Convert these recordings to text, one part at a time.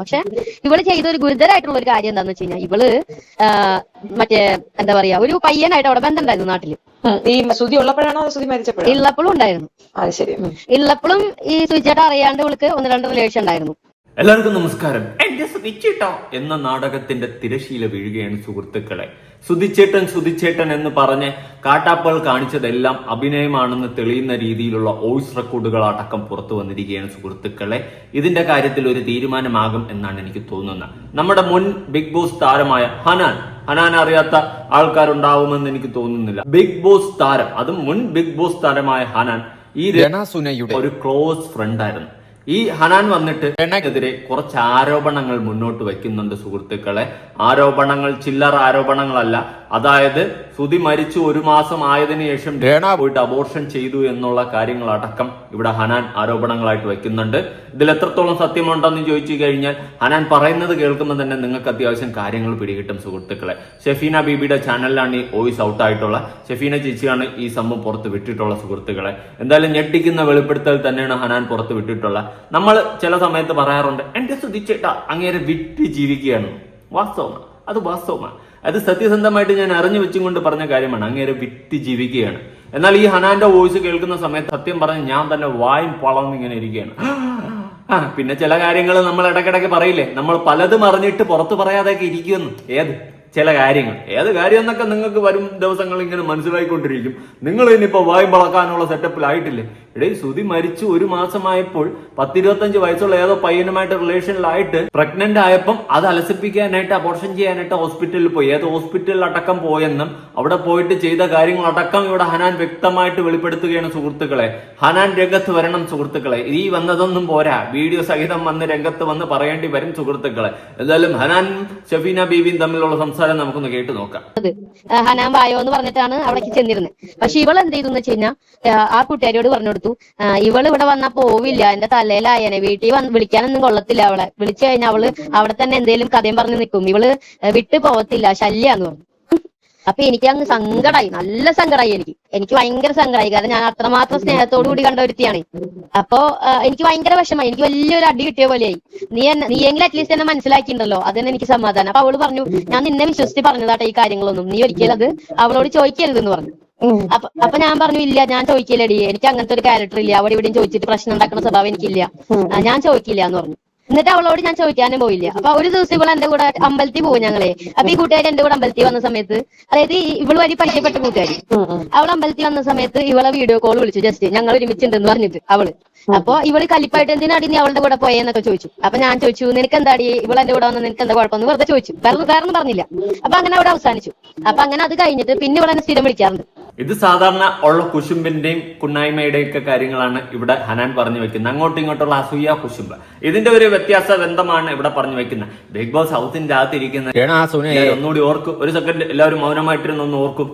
പക്ഷെ ഇവൾ ചെയ്ത ഒരു ഗുരുതരായിട്ടുള്ള ഒരു കാര്യം എന്താന്ന് വെച്ച് കഴിഞ്ഞാൽ ഇവൾ മറ്റേ എന്താ പറയാ ഒരു പയ്യനായിട്ട് അവിടെ ബന്ധമുണ്ടായിരുന്നു നാട്ടിൽ. ഈ സുതി ഉള്ളപ്പോഴാണോ സുതി ഇല്ലപ്പോഴും ഉണ്ടായിരുന്നു. ഉള്ളപ്പോഴും ഈ സുചേട്ട അറിയാണ്ട് ഇവൾക്ക് ഒന്ന് രണ്ട് റിലേഷൻ ഉണ്ടായിരുന്നു. എല്ലാവർക്കും നമസ്കാരം. എന്റെ സുതിച്ചേട്ട എന്ന നാടകത്തിന്റെ തിരശീല വീഴുകയാണ് സുഹൃത്തുക്കളെ. സുതിച്ചേട്ടൻ സുതിച്ചേട്ടൻ എന്ന് പറഞ്ഞ് കാട്ടാപ്പകൾ കാണിച്ചതെല്ലാം അഭിനയമാണെന്ന് തെളിയുന്ന രീതിയിലുള്ള വോയിസ് റെക്കോർഡുകൾ അടക്കം പുറത്തു വന്നിരിക്കുകയാണ് സുഹൃത്തുക്കളെ. ഇതിന്റെ കാര്യത്തിൽ ഒരു തീരുമാനമാകും എന്നാണ് എനിക്ക് തോന്നുന്നത്. നമ്മുടെ മുൻ ബിഗ് ബോസ് താരമായ ഹനാൻ. ഹനാൻ അറിയാത്ത ആൾക്കാരുണ്ടാവുമെന്ന് എനിക്ക് തോന്നുന്നില്ല. ബിഗ് ബോസ് താരം അതും മുൻ ബിഗ് ബോസ് താരമായ ഹനാൻ ഈ രണസുനയുടെ ഒരു ക്ലോസ് ഫ്രണ്ട് ആയിരുന്നു. ഈ ഹനാൻ വന്നിട്ട് രണക്കെതിരെ കുറച്ച് ആരോപണങ്ങൾ മുന്നോട്ട് വയ്ക്കുന്നുണ്ട് സുഹൃത്തുക്കളെ. ആരോപണങ്ങൾ ചില്ലറ ആരോപണങ്ങളല്ല. അതായത് സുതി മരിച്ചു ഒരു മാസം ആയതിനു ശേഷം രേണ പോയിട്ട് അബോർഷൻ ചെയ്തു എന്നുള്ള കാര്യങ്ങൾ അടക്കം ഇവിടെ ഹനാൻ ആരോപണങ്ങളായിട്ട് വയ്ക്കുന്നുണ്ട് ഇതിൽ എത്രത്തോളം സത്യമുണ്ടെന്ന് ചോദിച്ചു കഴിഞ്ഞാൽ ഹനാൻ പറയുന്നത് കേൾക്കുമ്പോൾ തന്നെ നിങ്ങൾക്ക് അത്യാവശ്യം കാര്യങ്ങൾ പിടികിട്ടും സുഹൃത്തുക്കളെ. ഷെഫീന ബീബിയുടെ ചാനലിലാണ് ഈ വോയിസ് ഔട്ട് ആയിട്ടുള്ള. ഷെഫീന ചേച്ചിയാണ് ഈ സംഭവം പുറത്ത് വിട്ടിട്ടുള്ള സുഹൃത്തുക്കളെ. എന്തായാലും ഞെട്ടിക്കുന്ന വെളിപ്പെടുത്തൽ തന്നെയാണ് ഹനാൻ പുറത്ത് വിട്ടിട്ടുള്ള നമ്മൾ ചില സമയത്ത് പറയാറുണ്ട് എന്റെ ശ്രദ്ധിച്ചേട്ടാ അങ്ങേരെ വിറ്റ് ജീവിക്കുകയാണ്. വാസ്തവമാണ്. അത് വാസ്തവമാണ്. അത് സത്യസന്ധമായിട്ട് ഞാൻ അറിഞ്ഞു വെച്ചും കൊണ്ട് പറഞ്ഞ കാര്യമാണ്. അങ്ങേരെ വിറ്റ് ജീവിക്കുകയാണ്. എന്നാൽ ഈ ഹനാന്റെ വോയിസ് കേൾക്കുന്ന സമയത്ത് സത്യം പറഞ്ഞ് ഞാൻ തന്നെ വായും പളർന്ന് ഇങ്ങനെ ഇരിക്കുകയാണ്. ആ പിന്നെ ചില കാര്യങ്ങൾ നമ്മൾ ഇടയ്ക്കിടയ്ക്ക് പറയില്ലേ? നമ്മൾ പലതും അറിഞ്ഞിട്ട് പുറത്തു പറയാതെയൊക്കെ ഇരിക്കുമെന്ന്. ഏത്? ചില കാര്യങ്ങൾ. ഏത് കാര്യം എന്നൊക്കെ നിങ്ങൾക്ക് വരും ദിവസങ്ങൾ ഇങ്ങനെ മനസ്സിലായിക്കൊണ്ടിരിക്കും. നിങ്ങൾ ഇനിയിപ്പോ വായും പളക്കാനുള്ള സെറ്റപ്പിലായിട്ടില്ലേ ഇടേ സുതി മരിച്ചു ഒരു മാസമായപ്പോൾ പത്തിരുപത്തഞ്ച് വയസ്സുള്ള ഏതോ പയ്യനുമായിട്ട് റിലേഷനിലായിട്ട് പ്രഗ്നന്റ് ആയപ്പം അത് അലസിപ്പിക്കാനായിട്ട് അബോർഷൻ ചെയ്യാനായിട്ട് ഹോസ്പിറ്റലിൽ പോയി. ഏത് ഹോസ്പിറ്റലിൽ അടക്കം പോയെന്നും അവിടെ പോയിട്ട് ചെയ്ത കാര്യങ്ങൾ അടക്കം ഇവിടെ ഹനാൻ വ്യക്തമായിട്ട് വെളിപ്പെടുത്തുകയാണ് സുഹൃത്തുക്കളെ. ഹനാൻ രംഗത്ത് വരണം സുഹൃത്തുക്കളെ. ഈ വന്നതൊന്നും പോരാ. വീഡിയോ സഹിതം വന്ന് രംഗത്ത് വന്ന് പറയേണ്ടി വരും സുഹൃത്തുക്കളെ. എന്തായാലും ഹനാൻ ഷഫീന ബീബിയും തമ്മിലുള്ള സംസാരം നമുക്കൊന്ന് കേട്ടു നോക്കാം. ഹനാൻ വായോ എന്ന് പറഞ്ഞിട്ടാണ് അവിടേക്ക് ചെന്നിരുന്നത്. പക്ഷെ ഇവൾ എന്ത് ചെയ്തു ആ കൂട്ടുകാരിയോട് പറഞ്ഞു കൊടുത്തു. ഇവൾ ഇവിടെ വന്നാ പോവില്ല. എന്റെ തലയിലായനെ. വീട്ടിൽ വന്ന് വിളിക്കാനൊന്നും കൊള്ളത്തില്ല അവളെ. വിളിച്ചു കഴിഞ്ഞാൽ അവൾ അവിടെ തന്നെ എന്തേലും കഥയും പറഞ്ഞു നിൽക്കും. ഇവൾ വിട്ടു പോവത്തില്ല. ശല്യാന്ന് പറഞ്ഞു. അപ്പൊ എനിക്ക് അങ്ങ് സങ്കടായി. നല്ല സങ്കടായി എനിക്ക്. എനിക്ക് ഭയങ്കര സങ്കടായി. കാരണം ഞാൻ അത്രമാത്രം സ്നേഹത്തോടു കൂടി കണ്ട ഒരുത്തിയാണ്. അപ്പോ എനിക്ക് ഭയങ്കര വിഷമമായി. എനിക്ക് വലിയൊരു അടി കിട്ടിയ പോലെയായി. നീ എന്നെ നീയെങ്കിലും അറ്റ്ലീസ്റ്റ് എന്നെ മനസ്സിലാക്കിയിട്ടുണ്ടല്ലോ. അതിന് എനിക്ക് സമാധാനം. അപ്പൊ അവൾ പറഞ്ഞു ഞാൻ നിന്നെ വിശ്വസിച്ച് പറഞ്ഞതാട്ടെ ഈ കാര്യങ്ങളൊന്നും. നീ ഒരിക്കലും അത് അവളോട് ചോദിക്കരുതെന്ന് പറഞ്ഞു. അപ്പൊ അപ്പൊ ഞാൻ പറഞ്ഞു ഇല്ല ഞാൻ ചോദിക്കില്ലടി. എനിക്ക് അങ്ങനത്തെ ഒരു ക്യാരക്ടർ ഇല്ല. അവിടെ ഇവിടെയും ചോദിച്ചിട്ട് പ്രശ്നം ഉണ്ടാക്കുന്ന സ്വഭാവം എനിക്കില്ല. ഞാൻ ചോദിക്കില്ല എന്ന് പറഞ്ഞു. എന്നിട്ട് അവളോട് ഞാൻ ചോദിക്കാനും പോയില്ല. അപ്പൊ ഒരു ദിവസം ഇവൾ എന്റെ കൂടെ അമ്പലത്തിൽ പോകും ഞങ്ങളെ. അപ്പൊ ഈ കൂട്ടുകാരി എന്റെ കൂടെ അമ്പലത്തിൽ വന്ന സമയത്ത് അതായത് ഈ ഇവൾ വഴി പരിചയപ്പെട്ട കൂട്ടുകാരി. അവൾ അമ്പലത്തിൽ വന്ന സമയത്ത് ഇവളെ വീഡിയോ കോൾ വിളിച്ചു. ജസ്റ്റ് ഞങ്ങൾ ഒരുമിച്ചുണ്ടെന്ന് പറഞ്ഞിട്ട് അവൾ. അപ്പൊ ഇവൾ കലിപ്പായിട്ട് എന്തിനാടി നീ അവളുടെ കൂടെ പോയെന്നൊക്കെ ചോദിച്ചു. അപ്പൊ ഞാൻ ചോദിച്ചു നിനക്ക് എന്താടി ഇവളെന്റെ കൂടെ വന്ന് നിനക്ക് എന്താ കുഴപ്പമെന്ന്? വെറുതെ ചോദിച്ചു. വേറെ വേറെ പറഞ്ഞില്ല. അപ്പൊ അങ്ങനെ അവിടെ അവസാനിച്ചു. അപ്പൊ അങ്ങനെ അത് കഴിഞ്ഞിട്ട് പിന്നെ ഇവിടെ എന്നെ സ്ഥിരം വിളിക്കാറുണ്ട്. ഇത് സാധാരണ ഉള്ള കുശുമ്പിന്റെയും കുണ്ണായ്മയുടെയും ഒക്കെ കാര്യങ്ങളാണ് ഇവിടെ ഹനാൻ പറഞ്ഞു വെക്കുന്നത്. അങ്ങോട്ടും ഇങ്ങോട്ടുള്ള അസൂയ കുശുമ്പ്. ഇതിന്റെ ഒരു വ്യത്യാസ ബന്ധമാണ് ഇവിടെ പറഞ്ഞു വെക്കുന്നത്. ബിഗ് ബോസ് ഹൗസിന്റെ അകത്തിരിക്കുന്ന ഒന്നുകൂടി ഓർക്കും. ഒരു സെക്കൻഡ് എല്ലാവരും മൗനമായിട്ടിരുന്ന് ഒന്ന് ഓർക്കും.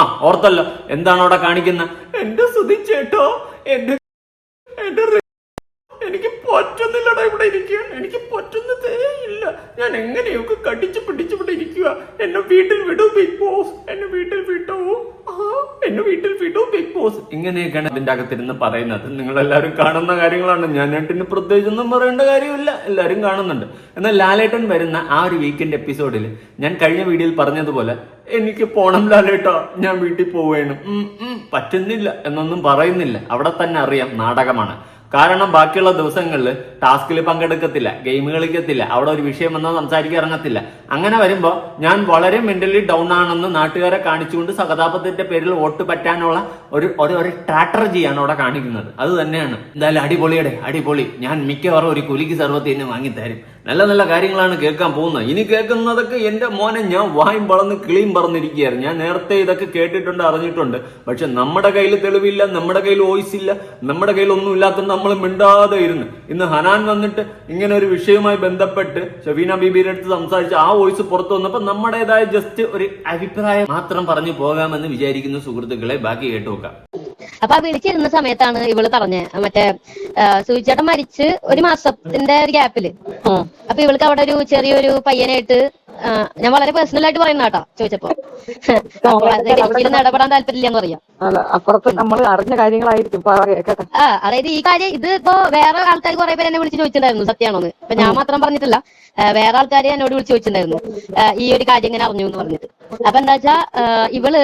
ആ ഓർത്തല്ലോ. എന്താണ് അവിടെ കാണിക്കുന്ന എന്റെ സുതിച്ചേട്ടോ എന്റെ എന്റെ എനിക്ക് പറ്റുന്നില്ലടാ ഇവിടെ ഇരിക്കുക എനിക്ക് പറ്റുന്നതേ ഇല്ല. ഞാൻ എങ്ങനെയൊക്കെ കടിച്ചു പിടിച്ചു ഇവിടെ ഇരിക്കുക വീട്ടിൽ വിടൂ ബിഗ് ബോസ് എന്നെ വീട്ടിൽ വിടൂ എന്നെ വീട്ടിൽ വിടൂ ബിഗ് ബോസ് ഇങ്ങനെയൊക്കെയാണ് അതിന്റെ അകത്തിരുന്ന് പറയുന്നത്. നിങ്ങൾ എല്ലാവരും കാണുന്ന കാര്യങ്ങളാണ്. ഞാൻ ഏട്ടിന് പ്രത്യേകിച്ചൊന്നും പറയേണ്ട കാര്യമില്ല. എല്ലാവരും കാണുന്നുണ്ട്. എന്നാൽ ലാലേട്ടൻ വരുന്ന ആ ഒരു വീക്കെൻഡ് എപ്പിസോഡിൽ ഞാൻ കഴിഞ്ഞ വീഡിയോയിൽ പറഞ്ഞതുപോലെ എനിക്ക് പോണം ലാലേട്ടാ. ഞാൻ വീട്ടിൽ പോവേണം. പറ്റുന്നില്ല എന്നൊന്നും പറയുന്നില്ല. അവിടെ തന്നെ അറിയാം നാടകമാണ്. കാരണം ബാക്കിയുള്ള ദിവസങ്ങളിൽ ടാസ്കിൽ പങ്കെടുക്കത്തില്ല ഗെയിം കളിക്കത്തില്ല അവിടെ ഒരു വിഷയം വന്നാൽ സംസാരിക്കാൻ ഇറങ്ങത്തില്ല. അങ്ങനെ വരുമ്പോൾ ഞാൻ വളരെ മെന്റലി ഡൗൺ ആണെന്ന് നാട്ടുകാരെ കാണിച്ചുകൊണ്ട് സഹതാപത്തിന്റെ പേരിൽ വോട്ട് പറ്റാനുള്ള ഒരു ഒരു സ്ട്രാറ്റജിയാണ് അവിടെ കാണിക്കുന്നത്. അത് തന്നെയാണ്. എന്തായാലും അടിപൊളിയുടെ അടിപൊളി. ഞാൻ മിക്കവാറും ഒരു കുലിക്ക് സർവത്തിന് വാങ്ങിത്തരും. നല്ല നല്ല കാര്യങ്ങളാണ് കേൾക്കാൻ പോകുന്നത്. ഇനി കേൾക്കുന്നതൊക്കെ എന്റെ മോനെ ഞാൻ വായും വളർന്ന് കിളിയും പറന്നിരിക്കുകയായിരുന്നു. ഞാൻ നേരത്തെ ഇതൊക്കെ കേട്ടിട്ടുണ്ട് അറിഞ്ഞിട്ടുണ്ട്. പക്ഷെ നമ്മുടെ കയ്യിൽ തെളിവില്ല നമ്മുടെ കയ്യിൽ വോയിസ് ഇല്ല നമ്മുടെ കയ്യിൽ ഒന്നും ഇല്ലാത്ത നമ്മൾ മിണ്ടാതെ ഇരുന്ന്. ഇന്ന് ഹനാൻ വന്നിട്ട് ഇങ്ങനെ ഒരു വിഷയവുമായി ബന്ധപ്പെട്ട് ഷബീന ബീബിയുടെ അടുത്ത് സംസാരിച്ച് ആ വോയിസ് പുറത്തു വന്നപ്പോൾ നമ്മുടേതായ ജസ്റ്റ് ഒരു അഭിപ്രായം മാത്രം പറഞ്ഞു പോകാമെന്ന് വിചാരിക്കുന്ന സുഹൃത്തുക്കളെ ബാക്കി കേട്ടു നോക്കാം. അപ്പൊ ആ വിളിച്ചിരുന്ന സമയത്താണ് ഇവൾ പറഞ്ഞ മറ്റേ സൂചിച്ചേട്ടൻ മരിച്ച് ഒരു മാസത്തിന്റെ ഒരു ഗ്യാപ്പിൽ അപ്പൊ ഇവൾക്ക് അവിടെ ഒരു ചെറിയൊരു പയ്യനായിട്ട് ഞാൻ വളരെ പേഴ്സണൽ ആയിട്ട് പറയുന്ന കേട്ടോ ചോദിച്ചപ്പോ അപ്പൊ അത് എനിക്കിരുന്ന് ഇടപെടാൻ താല്പര്യമില്ലെന്ന് പറയാം. അപ്പുറത്ത് നമ്മൾ അറിഞ്ഞ കാര്യങ്ങളായിരിക്കും ആ അതായത് ഈ കാര്യം ഇത് ഇപ്പോ വേറെ ആൾക്കാർ കുറെ പേര് എന്നെ വിളിച്ച് ചോദിച്ചിട്ടുണ്ടായിരുന്നു സത്യമാണോന്ന് ഇപ്പൊ ഞാൻ മാത്രം പറഞ്ഞിട്ടില്ല വേറെ ആൾക്കാർ എന്നോട് വിളിച്ച് ചോദിച്ചിട്ടുണ്ടായിരുന്നു ഈ ഒരു കാര്യം ഇങ്ങനെ അറിഞ്ഞു എന്ന് പറഞ്ഞിട്ട്. അപ്പൊ എന്താ വെച്ചാ ഇവൾ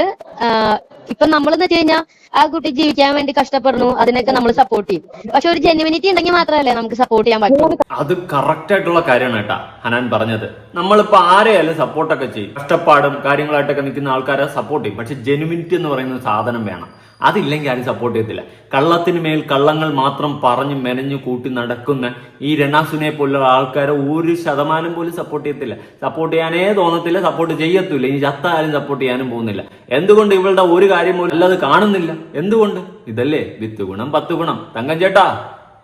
ഇപ്പൊ നമ്മളെന്ന് വെച്ച് കഴിഞ്ഞാൽ ആ കുട്ടി ജീവിക്കാൻ വേണ്ടി കഷ്ടപ്പെടുന്നു അതിനൊക്കെ നമ്മൾ സപ്പോർട്ട് ചെയ്യും. പക്ഷെ ഒരു ജെന്യൂനിറ്റി ഉണ്ടെങ്കിൽ മാത്രമല്ലേ നമുക്ക് സപ്പോർട്ട് ചെയ്യാൻ പറ്റും. അത് കറക്റ്റ് ആയിട്ടുള്ള കാര്യമാണ് കേട്ടാ ഹനാൻ പറഞ്ഞത്. നമ്മളിപ്പോ ആരെയായാലും സപ്പോർട്ടൊക്കെ ചെയ്യും. കഷ്ടപ്പാടും കാര്യങ്ങളായിട്ടൊക്കെ നിൽക്കുന്ന ആൾക്കാരെ സപ്പോർട്ട് ചെയ്യും. പക്ഷെ ജെനുവിനിറ്റി എന്ന് പറയുന്ന സാധനം വേണം. അതില്ലെങ്കിൽ ആരും സപ്പോർട്ട് ചെയ്യത്തില്ല. കള്ളത്തിന് മേൽ കള്ളങ്ങൾ മാത്രം പറഞ്ഞു മെനഞ്ഞു കൂട്ടി നടക്കുന്ന ഈ രണാസുനെ പോലുള്ള ആൾക്കാരെ ഒരു ശതമാനം പോലും സപ്പോർട്ട് ചെയ്യത്തില്ല. സപ്പോർട്ട് ചെയ്യാനേ തോന്നത്തില്ല സപ്പോർട്ട് ചെയ്യത്തില്ല. ഇനി ചത്ത ആരും സപ്പോർട്ട് ചെയ്യാനും പോകുന്നില്ല. എന്തുകൊണ്ട് ഇവളുടെ ഒരു കാര്യം പോലും അല്ലാതെ കാണുന്നില്ല? എന്തുകൊണ്ട്? ഇതല്ലേ? വിത്ത് ഗുണം പത്ത് ഗുണം. തങ്കം ചേട്ടാ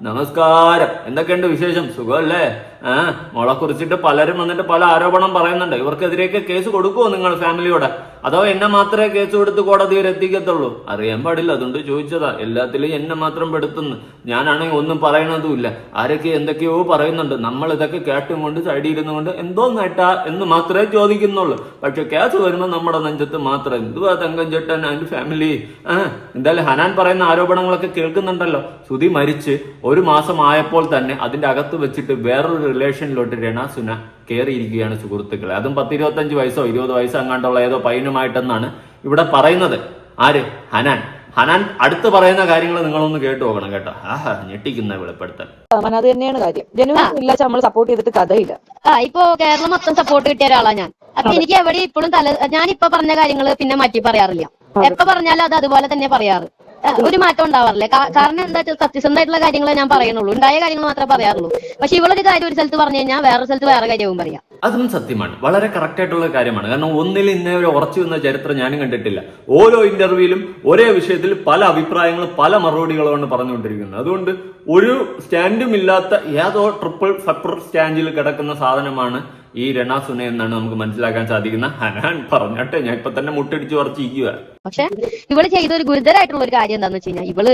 നമസ്കാരം. എന്തൊക്കെയുണ്ട് വിശേഷം? സുഖമല്ലേ? ആ മോളെ കുറിച്ചിട്ട് പലരും വന്നിട്ട് പല ആരോപണം പറയുന്നുണ്ട്. ഇവർക്കെതിരെയൊക്കെ കേസ് കൊടുക്കുമോ നിങ്ങൾ ഫാമിലിയോടെ? അതോ എന്നെ മാത്രമേ കേസ് കൊടുത്ത് കോടതി വരെ എത്തിക്കത്തുള്ളൂ? അറിയാൻ പാടില്ല അതുകൊണ്ട് ചോദിച്ചതാ. എല്ലാത്തിലും എന്നെ മാത്രം പെടുത്തുന്നു. ഞാനാണെങ്കിൽ ഒന്നും പറയണതുമില്ല ആരൊക്കെ എന്തൊക്കെയോ പറയുന്നുണ്ട്. നമ്മൾ ഇതൊക്കെ കേട്ടും കൊണ്ട് സൈഡിൽ ഇരുന്നു കൊണ്ട് എന്തോ നേട്ടാ എന്ന് മാത്രമേ ചോദിക്കുന്നുള്ളൂ. പക്ഷെ കേസ് വരുമ്പോൾ നമ്മുടെ നെഞ്ചത്ത് മാത്രം എന്തുവാ തങ്കം ചേട്ടൻ അതിന്റെ ഫാമിലി? ഏഹ് എന്തായാലും ഹനാൻ പറയുന്ന ആരോപണങ്ങളൊക്കെ കേൾക്കുന്നുണ്ടല്ലോ. ശ്രുതി മരിച്ച് ഒരു മാസം ആയപ്പോൾ തന്നെ അതിന്റെ അകത്ത് വെച്ചിട്ട് വേറൊരു റിലേഷനിലോട്ട് രണാസുന കയറിയിരിക്കുകയാണ് സുഹൃത്തുക്കളെ. അതും പത്തിരുപത്തഞ്ച് വയസ്സോ ഇരുപത് വയസ്സോ അങ്ങാണ്ടുള്ള ഏതോ പയ്യനുമായിട്ടെന്നാണ് ഇവിടെ പറയുന്നത്. ആര്? ഹനാൻ. ഹനാൻ അടുത്ത് പറയുന്ന കാര്യങ്ങൾ നിങ്ങളൊന്ന് കേട്ടു നോക്കണം കേട്ടോ. ആഹാ ഞെട്ടിക്കുന്ന വെളിപ്പെടുത്തൽ. അത് തന്നെയാണ് കാര്യം. ജനുവിൻ ഇല്ലാച്ച നമ്മൾ സപ്പോർട്ട് ചെയ്തിട്ട് കഥയില്ല. ആ ഇപ്പൊ കേരളം മൊത്തം സപ്പോർട്ട് കിട്ടിയ ഒരാളാ ഞാൻ. അപ്പൊ എനിക്ക് എവിടെ ഇപ്പോഴും തല ഞാൻ ഇപ്പൊ പറഞ്ഞ കാര്യങ്ങൾ പിന്നെ മാറ്റി പറയാറില്ല. എപ്പോ പറഞ്ഞാലും അത് അതുപോലെ തന്നെ പറയാറ്. ഒരു മാറ്റം ഉണ്ടാവാറില്ല. കാരണം എന്താ വെച്ചാൽ സത്യസന്ധമായിട്ടുള്ള കാര്യങ്ങളെ ഞാൻ പറയുന്നുള്ളൂ. ഉണ്ടായ കാര്യങ്ങൾ മാത്രമേ പറയാറുള്ളൂ. പക്ഷെ ഇവളൊരു കാര്യം ഒരു സ്ഥലത്ത് പറഞ്ഞു കഴിഞ്ഞാൽ വേറെ സ്ഥലത്ത് വേറെ കാര്യവും പറയാം. അതും സത്യമാണ്. വളരെ കറക്റ്റ് ആയിട്ടുള്ള കാര്യമാണ്. കാരണം ഒന്നിൽ ഇന്നേ ഒരു ഉറച്ചു വന്ന ചരിത്രം ഞാനും കണ്ടിട്ടില്ല. ഓരോ ഇന്റർവ്യൂവിലും ഒരേ വിഷയത്തിൽ പല അഭിപ്രായങ്ങളും പല മറുപടികളുമാണ് പറഞ്ഞുകൊണ്ടിരിക്കുന്നത്. അതുകൊണ്ട് ഒരു സ്റ്റാൻഡും ഇല്ലാത്ത ഏതോ ട്രിപ്പിൾ സപ്പർ സ്റ്റാൻഡിൽ കിടക്കുന്ന സാധനമാണ് ഈ രണാസുന എന്നാണ് നമുക്ക് മനസ്സിലാക്കാൻ സാധിക്കുന്ന ഹനാൻ പറഞ്ഞട്ടെ ഞാൻ ഇപ്പൊ തന്നെ മുട്ടടിച്ച് ഉറച്ചിരിക്കുക പക്ഷെ ഇവൾ ചെയ്ത ഒരു ഗുരുതരായിട്ടുള്ള ഒരു കാര്യം എന്താന്ന് വെച്ച് കഴിഞ്ഞാൽ ഇവൾ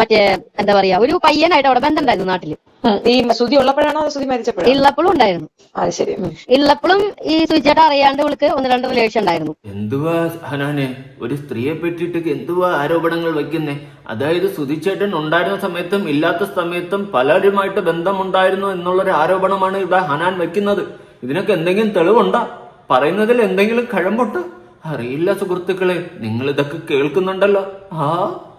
മറ്റേ എന്താ പറയാ ഒരു പയ്യനായിട്ട് അവിടെ ബന്ധം ഉണ്ടായിരുന്നു നാട്ടിൽ. ഇള്ളപ്പോഴും ഈ സുതി ഉള്ളപ്പോഴാണോ സുതി ഉള്ളപ്പോഴും ഉണ്ടായിരുന്നു. ഇള്ളപ്പോഴും ശരി. ഈ സുചേട്ട അറിയാണ്ട് ഇവൾക്ക് ഒന്ന് രണ്ട് റിലേഷൻ ഉണ്ടായിരുന്നു. എന്തുവാ ഹനാനെ? ഒരു സ്ത്രീയെ പറ്റിയിട്ട് എന്തുവാ ആരോപണങ്ങൾ വെക്കുന്നേ അതായത് സുധിച്ചേട്ടൻ ഉണ്ടായിരുന്ന സമയത്തും ഇല്ലാത്ത സമയത്തും പലരുമായിട്ട് ബന്ധമുണ്ടായിരുന്നു എന്നുള്ളൊരു ആരോപണമാണ് ഇവിടെ ഹനാൻ വെക്കുന്നത് ഇതിനൊക്കെ എന്തെങ്കിലും തെളിവുണ്ടോ? പറയുന്നതിൽ എന്തെങ്കിലും കഴമ്പുണ്ടോ? അറിയില്ല സുഹൃത്തുക്കളെ നിങ്ങൾ ഇതൊക്കെ കേൾക്കുന്നുണ്ടല്ലോ. ആ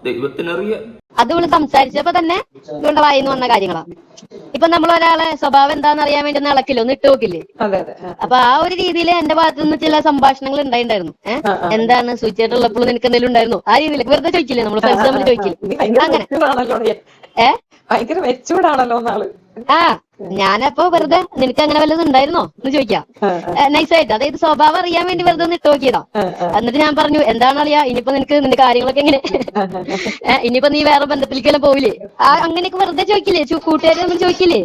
ദൈവത്തിനറിയാം. അത് ഇവൾ സംസാരിച്ചപ്പോ തന്നെ ഇവളുടെ വായിന്ന് വന്ന കാര്യങ്ങളാ. ഇപ്പൊ നമ്മൾ ഒരാളെ സ്വഭാവം എന്താന്ന് അറിയാൻ വേണ്ടി ഒന്ന് ഇളക്കില്ല ഒന്ന് ഇട്ട് നോക്കില്ലേ? അതെ അതെ. ആ. അപ്പൊ ആ ഒരു രീതിയിൽ എന്റെ ഭാഗത്തു നിന്ന് ചില സംഭാഷണങ്ങൾ ഉണ്ടായിട്ടുണ്ടായിരുന്നു ഏഹ്. എന്താണ് സൂചിച്ചിട്ടുള്ളപ്പോൾ നിനക്ക് എന്തെങ്കിലും ഉണ്ടായിരുന്നു? ആ രീതിയിൽ വെറുതെ ചോദിക്കില്ലേ നമ്മൾ ഫ്രണ്ട്സ് തമ്മിൽ ചോദിക്കില്ലേ? അങ്ങനെ. ഏഹ് ഭയങ്കര മെച്ചൂടാണല്ലോ എന്നാൾ ആ ഞാനപ്പോ വെറുതെ നിനക്ക് അങ്ങനെ വല്ലതും ഉണ്ടായിരുന്നോ? എന്ന് ചോദിക്കാം. നൈസായിട്ട് അതായത് സ്വഭാവം അറിയാൻ വേണ്ടി വെറുതെ ഒന്ന് ഇട്ട് നോക്കിയതാ. എന്നിട്ട് ഞാൻ പറഞ്ഞു എന്താണ് അറിയാ ഇനിയിപ്പോ നിനക്ക് നിന്റെ കാര്യങ്ങളൊക്കെ എങ്ങനെ? ഇനിയിപ്പോ നീ വേറെ ബന്ധത്തിലേക്കെല്ലാം പോവില്ലേ? ആ അങ്ങനെയൊക്കെ വെറുതെ ചോദിക്കില്ലേ? ചു- കൂട്ടുകാരെ നമ്മൾ ചോദിക്കില്ലേ?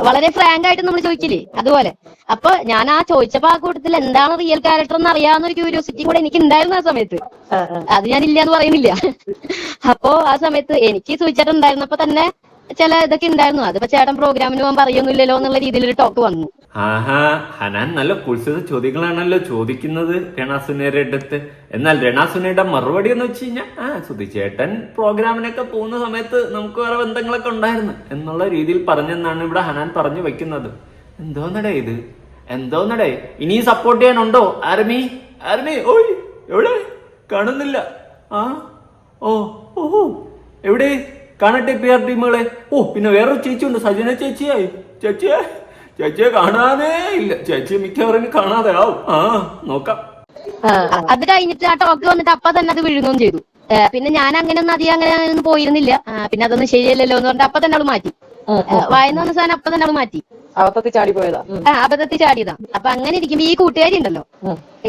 വളരെ ഫ്രാങ്ക് ആയിട്ട് നമ്മൾ ചോദിക്കില്ലേ? അതുപോലെ. അപ്പൊ ഞാൻ ആ ചോദിച്ചപ്പോ ആ കൂട്ടത്തിൽ എന്താണ് റിയൽ ക്യാരക്ടർ എന്ന് അറിയാവുന്ന ഒരു ക്യൂരിയോസിറ്റി കൂടെ എനിക്ക് ഉണ്ടായിരുന്നു ആ സമയത്ത്. അത് ഞാൻ ഇല്ല എന്ന് പറയുന്നില്ല. അപ്പോ ആ സമയത്ത് എനിക്ക് ചോദിച്ചിട്ടുണ്ടായിരുന്നപ്പോ തന്നെ ചില ഇതൊക്കെ ഉണ്ടായിരുന്നു. അതിപ്പോ ചേട്ടൻ പ്രോഗ്രാമിന് പോകാൻ പറയുന്നില്ലല്ലോ എന്നുള്ള രീതിയിൽ ഒരു ടോക്ക് വന്നു. ആഹാ ഹനാൻ നല്ല കുത്സിത ചോദ്യങ്ങളാണല്ലോ ചോദിക്കുന്നത് രണാസുനയുടെ അടുത്ത്. എന്നാൽ രണാസുനയുടെ മറുപടി എന്ന് വെച്ച് കഴിഞ്ഞാൽ ആ സുധിച്ചേട്ടൻ പ്രോഗ്രാമിനൊക്കെ പോകുന്ന സമയത്ത് നമുക്ക് വേറെ ബന്ധങ്ങളൊക്കെ ഉണ്ടായിരുന്നു എന്നുള്ള രീതിയിൽ പറഞ്ഞെന്നാണ് ഇവിടെ ഹനാൻ പറഞ്ഞു വെക്കുന്നത്. എന്തോന്നടേ ഇത്? എന്തോന്നടേ? ഇനി സപ്പോർട്ട് ചെയ്യാനുണ്ടോ? ആർമി ആർമി ഓയ് എവിടെ? കാണുന്നില്ല. ആ ഓ ഓഹോ എവിടെ? കാണട്ടെ പി ആർ ടീമുകളെ ഓ പിന്നെ വേറൊരു ചേച്ചിയുണ്ട് സജന ചേച്ചിയായി. ചേച്ചിയെ ചേച്ചിയെ കാണാനേ ഇല്ല. ചേച്ചി മിക്കവാറും കാണാതെ ആവും. ആ നോക്കാം. അത് കഴിഞ്ഞിട്ട് ആ ടോക്ക് വന്നിട്ട് അപ്പൊ തന്നെ അത് വീഴുകയും ചെയ്തു. പിന്നെ ഞാൻ അങ്ങനെ ഒന്നും അധികം അങ്ങനെ ഒന്നും പോയിരുന്നില്ല. പിന്നെ അതൊന്നും ശരിയല്ലല്ലോ എന്ന് പറഞ്ഞിട്ട് അപ്പൊ തന്നെ അവൾ മാറ്റി. വായന വന്ന സാധനം അപ്പൊ തന്നെ അവൾ മാറ്റി. അവത്തത്തിൽ ചാടി പോയതാ ആ അബദ്ധത്തിൽ ചാടിയതാ. അപ്പൊ അങ്ങനെ ഇരിക്കുമ്പോ ഈ കൂട്ടുകാരി ഉണ്ടല്ലോ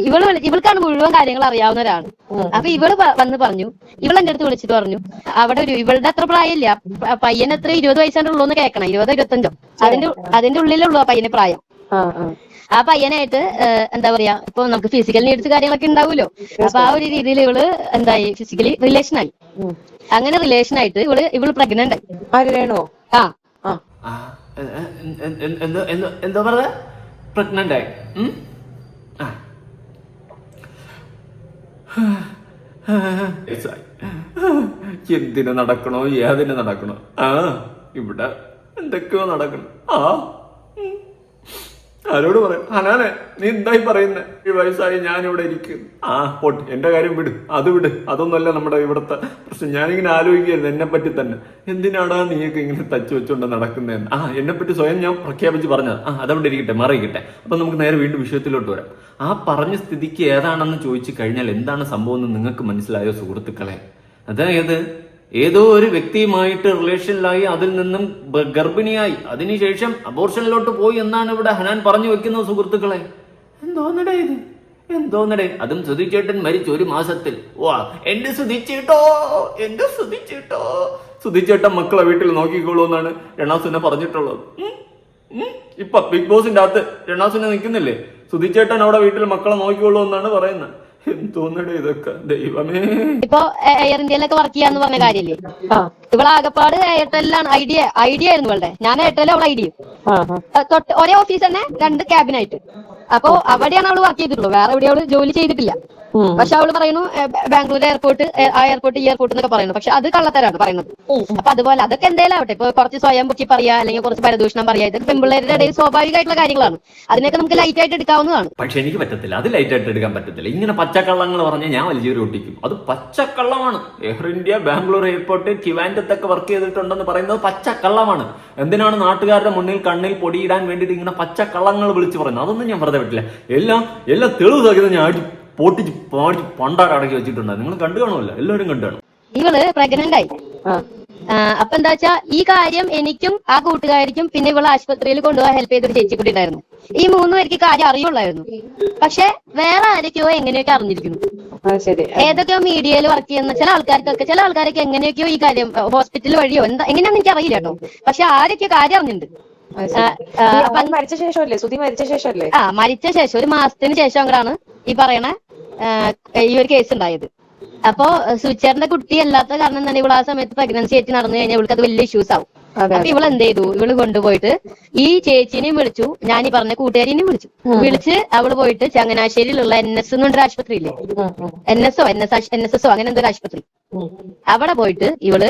ഇവൾ വിളി- ഇവൾക്കാണ് മുഴുവൻ കാര്യങ്ങൾ അറിയാവുന്ന ഒരാൾ. ഉം. അപ്പൊ ഇവൾ പ- വന്ന് പറഞ്ഞു ഇവൾ എന്റെ അടുത്ത് വിളിച്ചിട്ട് പറഞ്ഞു അവിടെ ഒരു ഇവളുടെ അത്ര പ്രായമില്ല. പ- പയ്യന് എത്ര ഇരുപത് വയസ്സാണ് ഉള്ളു എന്ന് കേൾക്കണം ഇരുപതോ ഇരുപത്തഞ്ചോ. അതിന്റെ അതിന്റെ ഉള്ളിലുള്ളൂ ആ പയ്യന് പ്രായം. ആ, ആ. ആ പയ്യനായിട്ട് ഏഹ്, എന്താ പറയാ ഇപ്പൊ നമുക്ക് ഫിസിക്കൽ നീഡ്സ് കാര്യങ്ങളൊക്കെ ഉണ്ടാവുമല്ലോ അപ്പൊ ആ ഒരു രീതിയിൽ ഇവൾ എന്തായി ഫിസിക്കലി റിലേഷൻ ആയി. ഉം. അങ്ങനെ റിലേഷൻ ആയിട്ട് ഇവൾ ഇവൾ പ്രഗ്നന്റ് ആയി. ആര് ആ. ആ എന്തോ എന്തോ എന്തോ ആയി. ആ. എന്തിന് നടക്കണോ? ഏതിന് നടക്കണോ? ആ ഇവിടെ എന്തൊക്കെയോ നടക്കണം. ആ. ആരോട് പറയാം? ഹനാനെ നീ എന്തായി പറയുന്നേ? ഈ വയസ്സായി ഇവിടെ ഇരിക്കും. ആ പോട്ട് എന്റെ കാര്യം വിട്. അത് വിട്. അതൊന്നുമല്ല നമ്മുടെ ഇവിടുത്തെ പ്രശ്നം. ഞാനിങ്ങനെ ആലോചിക്കുകയായിരുന്നു എന്നെ പറ്റി തന്നെ. എന്തിനാടാ നീയൊക്കെ ഇങ്ങനെ തച്ചു വെച്ചുകൊണ്ട് നടക്കുന്നതെന്ന് ആ എന്നെ പറ്റി സ്വയം ഞാൻ പ്രഖ്യാപിച്ച് പറഞ്ഞത്. ആ അതവിടെ ഇരിക്കട്ടെ മറിയിക്കട്ടെ. അപ്പൊ നമുക്ക് നേരെ വീണ്ടും വിഷയത്തിലോട്ട് വരാം. ആ പറഞ്ഞ സ്ഥിതിക്ക് ഏതാണെന്ന് ചോദിച്ചു കഴിഞ്ഞാൽ എന്താണ് സംഭവം എന്ന് നിങ്ങൾക്ക് മനസ്സിലായോ സുഹൃത്തുക്കളെ? അതായത് ഏതോ ഒരു വ്യക്തിയുമായിട്ട് റിലേഷനിലായി അതിൽ നിന്നും ഗർഭിണിയായി. അതിനുശേഷം അബോർഷനിലോട്ട് പോയി എന്നാണ് ഇവിടെ ഹനാൻ പറഞ്ഞു വെക്കുന്നത് സുഹൃത്തുക്കളെ. എന്തോന്നടേ ഇത്? എന്തോന്നടേ? അതും സുധിച്ചേട്ടൻ മരിച്ചു ഒരു മാസത്തിൽ. വാ എന്റെ സുധിച്ചേട്ടോ എന്റെ സുധിച്ചേട്ടോ. സുധിച്ചേട്ടൻ മക്കളെ വീട്ടിൽ നോക്കിക്കോളൂ എന്നാണ് രണാസുനെ പറഞ്ഞിട്ടുള്ളത്. ഇപ്പൊ ബിഗ് ബോസിന്റെ അകത്ത് രണാസുനെ നിൽക്കുന്നില്ലേ? സുധിച്ചേട്ടൻ അവിടെ വീട്ടിൽ മക്കളെ നോക്കിക്കോളൂ എന്നാണ് പറയുന്നത്. എന്തോന്നടേ ഇതൊക്കെ? ദൈവമേ. ഇപ്പൊ എയർ ഇന്ത്യയിലൊക്കെ വർക്ക് ചെയ്യാന്ന് പറഞ്ഞ കാര്യല്ലേ? ആ. ഇവളാകപ്പാട് എയർടെല്ലാണ് ഐഡിയ ഐഡിയ ആയിരുന്നു ഇവളുടെ. ഞാൻ എയർടെലും അവൾ ഐഡിയ തൊട്ട് ഒരേ ഓഫീസ് തന്നെ രണ്ട് ക്യാബിനായിട്ട് അപ്പൊ അവിടെയാണ് അവൾ വർക്ക് ചെയ്തിട്ടുള്ളൂ വേറെ എവിടെ അവൾ ജോലി ചെയ്തിട്ടില്ല. പക്ഷെ അവൾ പറയുന്നു ബാംഗ്ലൂർ എയർപോർട്ട് ആ എയർപോർട്ട് ഈ എയർപോർട്ട് എന്നൊക്കെ പറയുന്നു. പക്ഷെ അത് കള്ളത്തരാണ് പറയുന്നത്. അപ്പൊ അതുപോലെ അതൊക്കെ എന്തെങ്കിലും ആവട്ടെ. ഇപ്പൊ കുറച്ച് സ്വയം പൊക്കി പറയാ അല്ലെങ്കിൽ കുറച്ച് പരദൂഷണം പറയാ ഇതൊക്കെ പെമ്പിള്ളേരുടെ ഇടയിൽ സ്വാഭാവികമായിട്ടുള്ള കാര്യങ്ങളാണ്. അതിനൊക്കെ നമുക്ക് ലൈറ്റ് ആയിട്ട് എടുക്കാവുന്നതാണ്. പക്ഷെ എനിക്ക് പറ്റത്തില്ല. അത് ലൈറ്റ് ആയിട്ട് എടുക്കാൻ പറ്റത്തില്ല. ഇങ്ങനെ പച്ചക്കള്ളങ്ങൾ പറഞ്ഞ ഞാൻ വലിയൊരു ഒട്ടിക്കും. അത് പച്ചക്കള്ളമാണ്. എയർ ഇന്ത്യ ബാംഗ്ലൂർ എയർപോർട്ട് ചിവാൻഡത്തൊക്കെ വർക്ക് ചെയ്തിട്ടുണ്ടെന്ന് പറയുന്നത് പച്ചക്കള്ളമാണ്. എന്തിനാണ് നാട്ടുകാരുടെ മുന്നിൽ കണ്ണിൽ പൊടിയിടാൻ വേണ്ടിയിട്ട് ഇങ്ങനെ പച്ചക്കള്ളങ്ങൾ വിളിച്ചു പറയുന്നത്? അതൊന്നും ഞാൻ വെറുതെ പറ്റില്ല എല്ലാം എല്ലാം തെളിവ് സഹിതം ഞാൻ പൊട്ടിച്ച് പാടിച്ച് പണ്ടാട് അടക്കി വെച്ചിട്ടുണ്ട്. നിങ്ങൾ കണ്ടു കാണുമല്ലോ. എല്ലാവരും കണ്ടു കാണും. ഇവൾ പ്രഗ്നന്റ് ആയി. അപ്പൊ എന്താ വെച്ചാ ഈ കാര്യം എനിക്കും ആ കൂട്ടുകാരിക്കും പിന്നെ ഇവൾ ആശുപത്രിയിൽ കൊണ്ടുപോകാൻ ഹെൽപ്പ് ചെയ്തൊരു ചേച്ചി കൂടി ഉണ്ടായിരുന്നു. ഈ മൂന്ന് പേർക്ക് കാര്യം അറിയുള്ളായിരുന്നു. പക്ഷെ വേറെ ആരൊക്കെയോ എങ്ങനെയൊക്കെ അറിഞ്ഞിരിക്കുന്നു. ഏതൊക്കെയോ മീഡിയയിൽ വർക്ക് ചെയ്യുന്ന ചില ആൾക്കാർക്കൊക്കെ ചില ആൾക്കാരൊക്കെ എങ്ങനെയൊക്കെയോ ഈ കാര്യം ഹോസ്പിറ്റൽ വഴിയോ എന്താ എങ്ങനെയാന്ന് എനിക്ക് അറിയില്ല കേട്ടോ. പക്ഷെ ആരൊക്കെയോ കാര്യം അറിഞ്ഞിട്ടുണ്ട്. മരിച്ച ശേഷമല്ലേ? സുധി മരിച്ച ശേഷമല്ലേ? ആ മരിച്ച ശേഷം ഒരു മാസത്തിന് ശേഷം അങ്ങോട്ടാണ് ഈ പറയണ. ഈ ഒരു കേസ് ഉണ്ടായത്. അപ്പോ സുചേറിന്റെ കുട്ടി അല്ലാത്ത കാരണം തന്നെ ഇവൾ ആ സമയത്ത് പ്രഗ്നൻസി ആയിട്ട് നടന്നു കഴിഞ്ഞാൽ ഇവൾക്ക് അത് വലിയ ഇഷ്യൂസ് ആവും. അപ്പൊ ഇവൾ എന്ത് ചെയ്തു? ഇവൾ കൊണ്ടുപോയിട്ട് ഈ ചേച്ചിനെയും വിളിച്ചു. ഞാൻ ഈ പറഞ്ഞ കൂട്ടുകാരിനെയും വിളിച്ചു. വിളിച്ച് അവൾ പോയിട്ട് ചങ്ങനാശ്ശേരിയിലുള്ള എൻ എസ് എന്നൊരു ആശുപത്രി ഇല്ലേ N S O N S N S S O അങ്ങനെ എന്തൊരു ആശുപത്രി. അവിടെ പോയിട്ട് ഇവൾ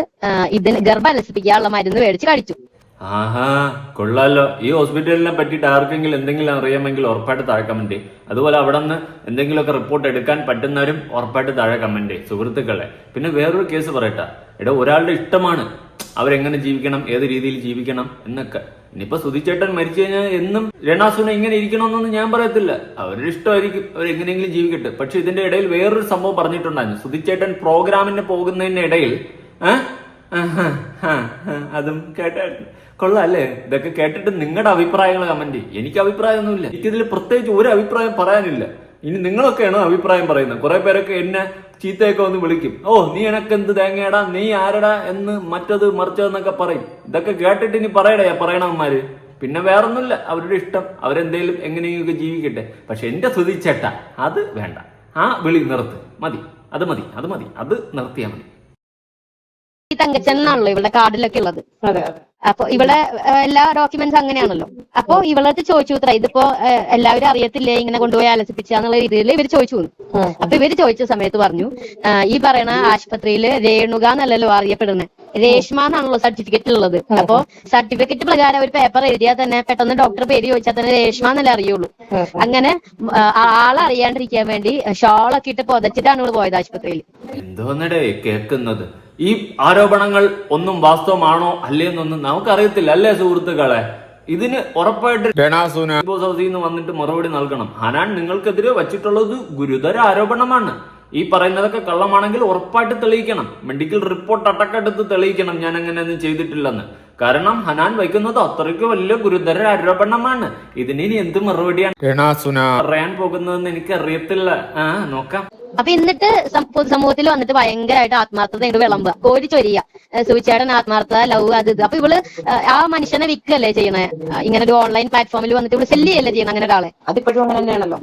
ഇതിന് ഗർഭം അലസിപ്പിക്കാനുള്ള മരുന്ന് മേടിച്ച് കഴിച്ചു. ആഹാ കൊള്ളാലോ. ഈ ഹോസ്പിറ്റലിനെ പറ്റിയിട്ട് ആർക്കെങ്കിലും എന്തെങ്കിലും അറിയാമെങ്കിൽ ഉറപ്പായിട്ട് താഴെ കമന്റ്. അതുപോലെ അവിടെ നിന്ന് എന്തെങ്കിലുമൊക്കെ റിപ്പോർട്ട് എടുക്കാൻ പറ്റുന്നവരും ഉറപ്പായിട്ട് താഴെ കമന്റ്. സുഹൃത്തുക്കളെ. പിന്നെ വേറൊരു കേസ് പറയട്ടെ. എടാ ഒരാളുടെ ഇഷ്ടമാണ് അവരെങ്ങനെ ജീവിക്കണം ഏത് രീതിയിൽ ജീവിക്കണം എന്നൊക്കെ. ഇനിയിപ്പോ സുധിച്ചേട്ടൻ മരിച്ചു കഴിഞ്ഞാൽ എന്നും രണാസുന ഇങ്ങനെ ഇരിക്കണമെന്നൊന്നും ഞാൻ പറയത്തില്ല. അവരുടെ ഇഷ്ടമായിരിക്കും അവർ എങ്ങനെയെങ്കിലും ജീവിക്കട്ടെ. പക്ഷെ ഇതിന്റെ ഇടയിൽ വേറൊരു സംഭവം പറഞ്ഞിട്ടുണ്ടായിരുന്നു. സുധിച്ചേട്ടൻ പ്രോഗ്രാമിന് പോകുന്നതിന്റെ ഇടയിൽ ഏഹ് അതും കേട്ടായിരുന്നു കൊള്ളാം അല്ലേ ഇതൊക്കെ കേട്ടിട്ട് നിങ്ങളുടെ അഭിപ്രായങ്ങൾ കമന്റ് എനിക്ക് അഭിപ്രായമൊന്നുമില്ല. എനിക്കിതിൽ പ്രത്യേകിച്ച് ഒരു അഭിപ്രായം പറയാനില്ല. ഇനി നിങ്ങളൊക്കെയാണോ അഭിപ്രായം പറയുന്നത്? കുറെ പേരൊക്കെ എന്നെ ചീത്തയൊക്കെ ഒന്ന് വിളിക്കും. ഓ നീ എനക്ക് എന്ത് തേങ്ങയടാ? നീ ആരടാ എന്ന് മറ്റത് മറിച്ചതെന്നൊക്കെ പറയും. ഇതൊക്കെ കേട്ടിട്ട് ഇനി പറയടേ പറയണവന്മാര്. പിന്നെ വേറൊന്നുമില്ല. അവരുടെ ഇഷ്ടം. അവരെന്തേലും എങ്ങനെയൊക്കെ ജീവിക്കട്ടെ. പക്ഷെ എന്റെ ചേട്ടാ അത് വേണ്ട. ആ വിളി നിർത്ത്. മതി. അത് മതി. അത് മതി. അത് നിർത്തിയാൽ മതി. ഈ തങ്കച്ചൻ എന്നാണല്ലോ ഇവളുടെ കാർഡിലൊക്കെ ഉള്ളത്. അപ്പൊ ഇവിടെ എല്ലാ ഡോക്യുമെന്റ്സ് അങ്ങനെയാണല്ലോ. അപ്പൊ ഇവളടുത്ത് ചോദിച്ചു ഇത്ര ഇതിപ്പോ എല്ലാവരും അറിയത്തില്ലേ ഇങ്ങനെ കൊണ്ടുപോയി ആലസിപ്പിച്ചാന്നുള്ള രീതിയിൽ ഇവർ ചോദിച്ചു. അപ്പൊ ഇവർ ചോദിച്ച സമയത്ത് പറഞ്ഞു ഈ പറയണ ആശുപത്രിയിൽ രേണുക എന്നല്ലല്ലോ അറിയപ്പെടുന്നത് രേഷ്മ എന്നാണല്ലോ സർട്ടിഫിക്കറ്റ് ഉള്ളത്. അപ്പൊ സർട്ടിഫിക്കറ്റ് പ്രകാരം ഒരു പേപ്പർ എഴുതിയാൽ തന്നെ പെട്ടെന്ന് ഡോക്ടർ പേര് ചോദിച്ചാൽ തന്നെ രേഷ്മ എന്നല്ലേ അറിയുള്ളൂ. അങ്ങനെ ആളറിയാണ്ടിരിക്കാൻ വേണ്ടി ഷോളൊക്കെ ഇട്ട് പൊതച്ചിട്ടാണ് ഇവൾ പോയത് ആശുപത്രിയിൽ എന്തോന്നടേ കേൾക്കുന്നത്. ഈ ആരോപണങ്ങൾ ഒന്നും വാസ്തവമാണോ അല്ലേന്നൊന്നും നമുക്കറിയത്തില്ല അല്ലേ സുഹൃത്തുക്കളെ? ഇതിന് ഉറപ്പായിട്ട് നിന്ന് വന്നിട്ട് മറുപടി നൽകണം. ഹനാൻ നിങ്ങൾക്കെതിരെ വച്ചിട്ടുള്ളത് ഗുരുതര ആരോപണമാണ്. ഈ പറയുന്നതൊക്കെ കള്ളമാണെങ്കിൽ ഉറപ്പായിട്ട് തെളിയിക്കണം. മെഡിക്കൽ റിപ്പോർട്ട് അടക്കെടുത്ത് തെളിയിക്കണം. ഞാൻ അങ്ങനെയൊന്നും ചെയ്തിട്ടില്ലെന്ന്. കാരണം ഹനാൻ വയ്ക്കുന്നത് അത്രയ്ക്ക് വലിയ ഗുരുതര ആരോപണമാണ്. ഇതിന് ഇനി എന്ത് മറുപടിയാണ്? പറയാൻ പോകുന്നതെന്ന് എനിക്ക് അറിയത്തില്ല ആ നോക്കാം. അപ്പൊ എന്നിട്ട് പൊതുസമൂഹത്തിൽ വന്നിട്ട് ഭയങ്കരമായിട്ട് ആത്മാർത്ഥത ഇങ്ങോട്ട് വിളമ്പുക. കോരി ചൊരിയ. സുവിച്ചേടൻ ആത്മാർത്ഥത ലവ് അത് ഇത്. അപ്പൊ ഇവൾ ആ, മനുഷ്യനെ വിൽക്കല്ലേ ചെയ്യണേ? ഇങ്ങനെ ഒരു ഓൺലൈൻ പ്ലാറ്റ്ഫോമിൽ വന്നിട്ട് ഇവൾ സെല്ല് ചെയ്യല്ലേ ചെയ്യണം അങ്ങനെ ഒരാളെ? അതിപ്പോഴും അങ്ങനെ തന്നെയാണല്ലോ.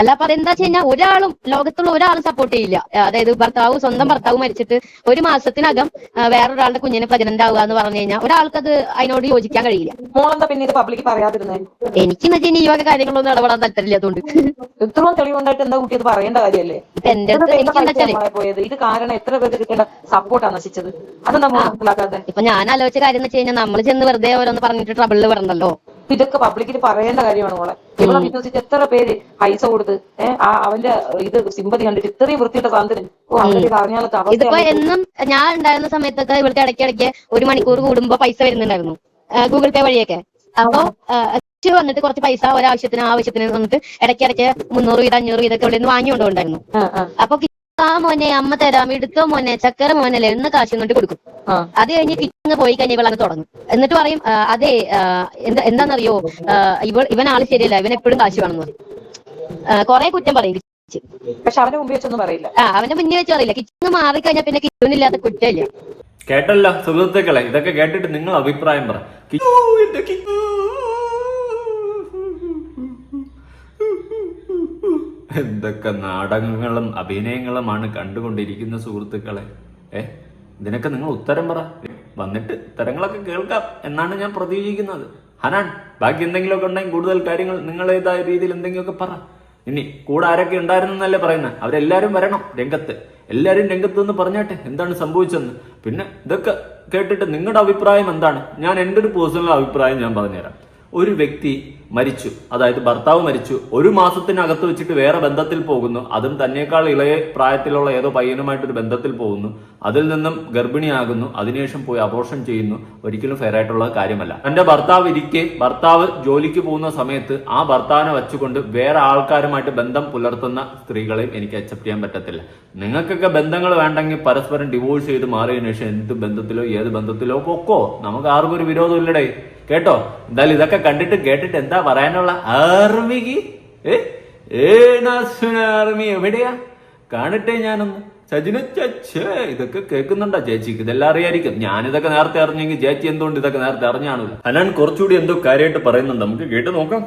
അല്ല അപ്പൊ അതെന്താ വെച്ച് കഴിഞ്ഞാൽ ഒരാളും ലോകത്തുള്ള ഒരാളും സപ്പോർട്ട് ചെയ്യില്ല. അതായത് ഭർത്താവ് സ്വന്തം ഭർത്താവ് മരിച്ചിട്ട് ഒരു മാസത്തിനകം വേറൊരാളുടെ കുഞ്ഞിനെ പ്രഗ്നന്റ് ആവുക എന്ന് പറഞ്ഞു കഴിഞ്ഞാൽ ഒരാൾക്കത് അതിനോട് യോജിക്കാൻ കഴിയില്ല. മോളെന്താ പിന്നെ ഇത് പബ്ലിക് പറയാതിരുന്നേ വെച്ച് കഴിഞ്ഞാൽ ഈ വക കാര്യങ്ങളൊന്നും ഇടപെടാൻ താല്പര്യമില്ലാത്തതുകൊണ്ട് ഇത്രയും തെളിവുണ്ടായിട്ട് എന്താ കുട്ടി ഇത് പറയേണ്ട കാര്യമല്ലേ? ഇപ്പൊ എന്റെ അടുത്ത് എനിക്ക് എന്താ വെച്ചാൽ പോയത്. ഇത് കാരണം എത്ര കിട്ടേണ്ട സപ്പോർട്ടാണ് നശിച്ചത്? നമ്മൾ മനസ്സിലാക്കാതെ ഇപ്പൊ ഞാൻ ആലോചിച്ച കാര്യം എന്ന് വെച്ച് കഴിഞ്ഞാൽ നമ്മൾ ചെന്ന് വെറുതെ ഓരോന്ന് പറഞ്ഞിട്ട് ട്രബിളിൽ വിടണ്ടല്ലോ ഇതൊക്കെ പബ്ലിക്കിന് പറയേണ്ട കാര്യമാണ് മോളെ. ഇവളെ വിശ്വസിച്ച് എത്ര പേര് പൈസ കൊടുത്ത് ഏഹ് ആ അവന്റെ ഇത് സിമ്പതി കണ്ടിട്ട് ഇത്രയും വൃത്തിയുടെ സാധനം ഓ അവരുടെ ഇത് അറിഞ്ഞാലത്തെ ഇതിപ്പോ എന്നും ഞാൻ ഉണ്ടായിരുന്ന സമയത്തൊക്കെ ഇവിടുത്തെ ഇടയ്ക്ക് ഇടയ്ക്ക് ഒരു മണിക്കൂർ കൂടുമ്പോ പൈസ വരുന്നുണ്ടായിരുന്നു. ഗൂഗിൾ പേ വഴിയൊക്കെ. അപ്പൊ അച്ഛൻ വന്നിട്ട് കുറച്ച് പൈസ ഒരാവശ്യത്തിന് ആവശ്യത്തിന് വന്നിട്ട് ഇടയ്ക്ക് ഇടയ്ക്ക് മുന്നൂറ് വീതം അഞ്ഞൂറ് വീതൊക്കെ ഇവിടെ നിന്ന് വാങ്ങിക്കൊണ്ടുണ്ടായിരുന്നു അപ്പൊ ആ. മോനെ അമ്മ തരാം. എടുത്തോ മോനെ ചക്കര മോനല്ലേ എന്ന് കാശ് ഇങ്ങോട്ട് കൊടുക്കും. ആ. അത് കഴിഞ്ഞ് കിട്ടുന്ന പോയി കഴിഞ്ഞ ഇവളങ്ങ് തുടങ്ങും. എന്നിട്ട് പറയും ആ, അതെ എന്താ എന്താണെന്നറിയോ ഇവൾ ഇവൻ ആൾ ശരിയല്ല. ഇവൻ എപ്പോഴും കാശ് വേണമെന്ന് പറയും. കൊറേ കുറ്റം പറയും പക്ഷെ അവന്റെ മുമ്പിൽ വെച്ചൊന്നും പറയില്ല. ആ അവന്റെ മുന്നേ വെച്ച് അറിയില്ല മാറി കഴിഞ്ഞാൽ പിന്നെ കിച്ചണില്ലാത്ത കുറ്റമില്ല. കേട്ടല്ലോ സുഹൃത്തുക്കളെ ഇതൊക്കെ കേട്ടിട്ട് നിങ്ങൾ അഭിപ്രായം പറ കി- ഓ, എന്റെ കി- എന്തൊക്കെ നാടകങ്ങളും അഭിനയങ്ങളുമാണ് കണ്ടുകൊണ്ടിരിക്കുന്ന സുഹൃത്തുക്കളെ? ഏ? ഇതിനൊക്കെ നിങ്ങൾ ഉത്തരം പറ. വന്നിട്ട് ഉത്തരങ്ങളൊക്കെ കേൾക്കാം എന്നാണ് ഞാൻ പ്രതീക്ഷിക്കുന്നത്. ഹനാൻ ബാക്കി എന്തെങ്കിലുമൊക്കെ ഉണ്ടെങ്കിൽ കൂടുതൽ കാര്യങ്ങൾ നിങ്ങളേതായ രീതിയിൽ എന്തെങ്കിലുമൊക്കെ പറ. ഇനി കൂടെ ആരൊക്കെ എന്നല്ലേ പറയുന്നത് അവരെല്ലാവരും വരണം രംഗത്ത്. എല്ലാരും രംഗത്ത് നിന്ന് പറഞ്ഞാട്ടെ എന്താണ് സംഭവിച്ചെന്ന് പിന്നെ ഇതൊക്കെ കേട്ടിട്ട് നിങ്ങളുടെ അഭിപ്രായം എന്താണ്? ഞാൻ എന്റെ ഒരു പേഴ്സണൽ അഭിപ്രായം ഞാൻ പറഞ്ഞുതരാം. ഒരു വ്യക്തി മരിച്ചു. അതായത് ഭർത്താവ് മരിച്ചു. ഒരു മാസത്തിനകത്ത് വെച്ചിട്ട് വേറെ ബന്ധത്തിൽ പോകുന്നു. അതും തന്നെക്കാൾ ഇളയ പ്രായത്തിലുള്ള ഏതോ പയ്യനുമായിട്ടൊരു ബന്ധത്തിൽ പോകുന്നു. അതിൽ നിന്നും ഗർഭിണിയാകുന്നു. അതിനുശേഷം പോയി അബോർഷൻ ചെയ്യുന്നു. ഒരിക്കലും ഫെയർ ആയിട്ടുള്ള കാര്യമല്ല. തന്റെ ഭർത്താവ് ഇരിക്കെ ഭർത്താവ് ജോലിക്ക് പോകുന്ന സമയത്ത് ആ ഭർത്താവിനെ വെച്ചുകൊണ്ട് വേറെ ആൾക്കാരുമായിട്ട് ബന്ധം പുലർത്തുന്ന സ്ത്രീകളെയും എനിക്ക് അക്സെപ്റ്റ് ചെയ്യാൻ പറ്റത്തില്ല. നിങ്ങൾക്കൊക്കെ ബന്ധങ്ങൾ വേണ്ടെങ്കിൽ പരസ്പരം ഡിവോഴ്സ് ചെയ്ത് മാറിയതിനു ശേഷം എന്ത് ബന്ധത്തിലോ ഏത് ബന്ധത്തിലോ പൊക്കോ. നമുക്ക് ആർക്കും ഒരു വിരോധം ഇല്ലടേ കേട്ടോ? എന്തായാലും ഇതൊക്കെ കണ്ടിട്ട് കേട്ടിട്ട് എന്താ പറയാനുള്ള ആർമിക്ക് ആർമി എവിടെയാ? കാണട്ടെ ഞാനൊന്ന്. സജിന ചേ ഇതൊക്കെ കേൾക്കുന്നുണ്ടോ ചേച്ചിക്ക് ഇതെല്ലാം അറിയായിരിക്കും. ഞാനിതൊക്കെ നേരത്തെ അറിഞ്ഞെങ്കിൽ ചേച്ചി എന്തുകൊണ്ട് ഇതൊക്കെ നേരത്തെ അറിഞ്ഞാണല്ലോ അനാൻ കുറച്ചുകൂടി എന്തോ കാര്യമായിട്ട് പറയുന്നുണ്ട്. നമുക്ക് കേട്ട് നോക്കാം.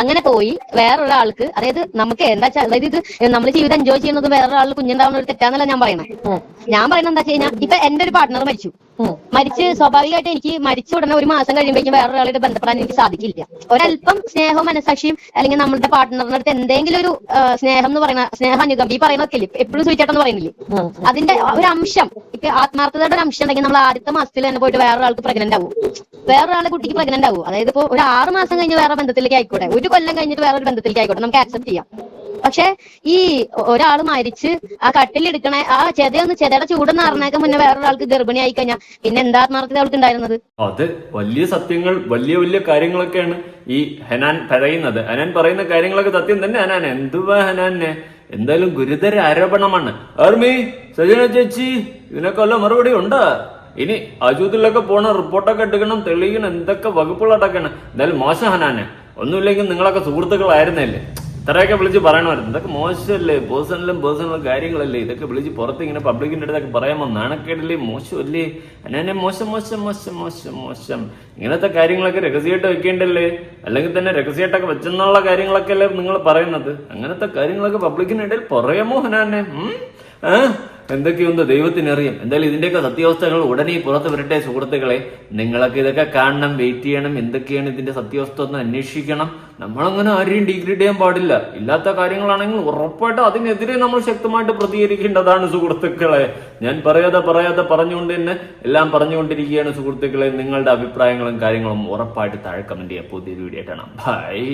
അങ്ങനെ പോയി വേറൊരാൾക്ക് അതായത് നമുക്ക് എന്താ വെച്ചാൽ അതായത് ഇത് നമ്മൾ ജീവിതം എൻജോയ് ചെയ്യുന്നത് വേറൊരാൾ കുഞ്ഞുണ്ടാവുന്ന ഒരു തെറ്റാന്നല്ല ഞാൻ പറയുന്നത് ഞാൻ പറയുന്നത് എന്താ വെച്ച് കഴിഞ്ഞാൽ ഇപ്പൊ എന്റെ ഒരു പാർട്ട്ണർ മരിച്ചു. മരിച്ച് സ്വാഭാവികമായിട്ട് എനിക്ക് മരിച്ച ഉടനെ ഒരു മാസം കഴിയുമ്പോഴേക്കും വേറൊരാളായിട്ട് ബന്ധപ്പെടാൻ എനിക്ക് സാധിക്കില്ല. ഒരല്പം സ്നേഹവും മനസാക്ഷിയും അല്ലെങ്കിൽ നമ്മുടെ പാർട്ട്ണറിന്റെ അടുത്ത് എന്തെങ്കിലും ഒരു സ്നേഹം എന്ന് പറയുന്ന സ്നേഹാനുഗം ഈ പറയുന്നതൊക്കെ ഇല്ലേ എപ്പോഴും ചോദിച്ചേട്ടെന്ന് പറയുന്നില്ലേ? അതിന്റെ ഒരു അംശം ഇപ്പൊ ആത്മാർത്ഥതയുടെ ഒരു അംശം ഉണ്ടെങ്കിൽ നമ്മൾ ആദ്യത്തെ മാസത്തിൽ തന്നെ പോയിട്ട് വേറൊരാൾക്ക് പ്രഗ്നന്റ് ആവും. വേറൊരാളെ കുട്ടിക്ക് പ്രഗ്നന്റ് ആവും. അതായത് ഇപ്പൊ ഒരു ആറ് മാസം കഴിഞ്ഞ് വേറെ ബന്ധത്തിലേക്ക് ആയിക്കോട്ടെ. ഒരു കൊല്ലം കഴിഞ്ഞിട്ട് വേറൊരു ബന്ധത്തിലേക്ക് ആയിക്കോട്ടെ നമുക്ക് ആക്സെപ്റ്റ് ചെയ്യാം. പക്ഷെ ഈ ഒരാൾ മരിച്ച് ആ കട്ടിലെടുക്കണ ആ ചെതയൊന്ന് ചെതയുടെ ചൂടെന്ന് അറിഞ്ഞേക്കാൻ മുന്നേ വേറൊരാൾക്ക് ആയി കഴിഞ്ഞാൽ പിന്നെ എന്താ ആത്മാർത്ഥത അവൾക്ക് ഉണ്ടായിരുന്നത്? അത് വലിയ സത്യങ്ങൾ വലിയ വലിയ കാര്യങ്ങളൊക്കെയാണ് ഈ ഹനാൻ പറയുന്നത്. ഹനാൻ പറയുന്ന കാര്യങ്ങളൊക്കെ സത്യം തന്നെ ഹനാൻ. എന്തുവാ ഹനാനെ? എന്തായാലും ഗുരുതര ആരോപണമാണ്. ആർമി സജന ചേച്ചി ഇതിനൊക്കെ വല്ല മറുപടി ഉണ്ട്? ഇനി അജൂത്തിലൊക്കെ പോണ റിപ്പോർട്ടൊക്കെ എടുക്കണം തെളിയിക്കണം എന്തൊക്കെ വകുപ്പുകളടക്കണം. എന്തായാലും മോശം ഹനാനെ. ഒന്നുമില്ലെങ്കിൽ നിങ്ങളൊക്കെ സുഹൃത്തുക്കളായിരുന്നല്ലേ? ഇത്രയൊക്കെ വിളിച്ച് പറയണമായിരുന്നു. ഇതൊക്കെ മോശമല്ലേ? പേഴ്സണലും പേഴ്സണലും കാര്യങ്ങളല്ലേ? ഇതൊക്കെ വിളിച്ച് പുറത്ത് ഇങ്ങനെ പബ്ലിക്കിന്റെ അടുത്തൊക്കെ പറയാമോ നാണക്കേടല്ലേ? മോശമല്ലേ? അന്നെ മോശം മോശം മോശം മോശം മോശം. ഇങ്ങനത്തെ കാര്യങ്ങളൊക്കെ രഹസ്യമായിട്ട് വെക്കേണ്ടല്ലേ? അല്ലെങ്കിൽ തന്നെ രഹസ്യമായിട്ടൊക്കെ വെച്ചെന്നുള്ള കാര്യങ്ങളൊക്കെ അല്ലേ നിങ്ങൾ പറയുന്നത്? അങ്ങനത്തെ കാര്യങ്ങളൊക്കെ പബ്ലിക്കിനിടയിൽ പറയാമോ ഹനാനെ ഉം? എന്തൊക്കെയുണ്ട് ദൈവത്തിനറിയും. എന്തായാലും ഇതിന്റെയൊക്കെ സത്യാവസ്ഥകൾ ഉടനെ പുറത്ത് വരട്ടെ സുഹൃത്തുക്കളെ. നിങ്ങളൊക്കെ ഇതൊക്കെ കാണണം വെയിറ്റ് ചെയ്യണം എന്തൊക്കെയാണ് ഇതിന്റെ സത്യാവസ്ഥ ഒന്ന് അന്വേഷിക്കണം. നമ്മളങ്ങനെ ആരെയും ഡിഗ്രേഡ് ചെയ്യാൻ പാടില്ല. ഇല്ലാത്ത കാര്യങ്ങളാണെങ്കിൽ ഉറപ്പായിട്ട് അതിനെതിരെ നമ്മൾ ശക്തമായിട്ട് പ്രതികരിക്കേണ്ടതാണ് സുഹൃത്തുക്കളെ. ഞാൻ പറയാതെ പറയാതെ പറഞ്ഞുകൊണ്ട് തന്നെ എല്ലാം പറഞ്ഞുകൊണ്ടിരിക്കുകയാണ് സുഹൃത്തുക്കളെ. നിങ്ങളുടെ അഭിപ്രായങ്ങളും കാര്യങ്ങളും ഉറപ്പായിട്ട് താഴെ കമന്റ് ചെയ്യാം. പുതിയൊരു വീഡിയോ ആയിട്ടാണ് ബൈ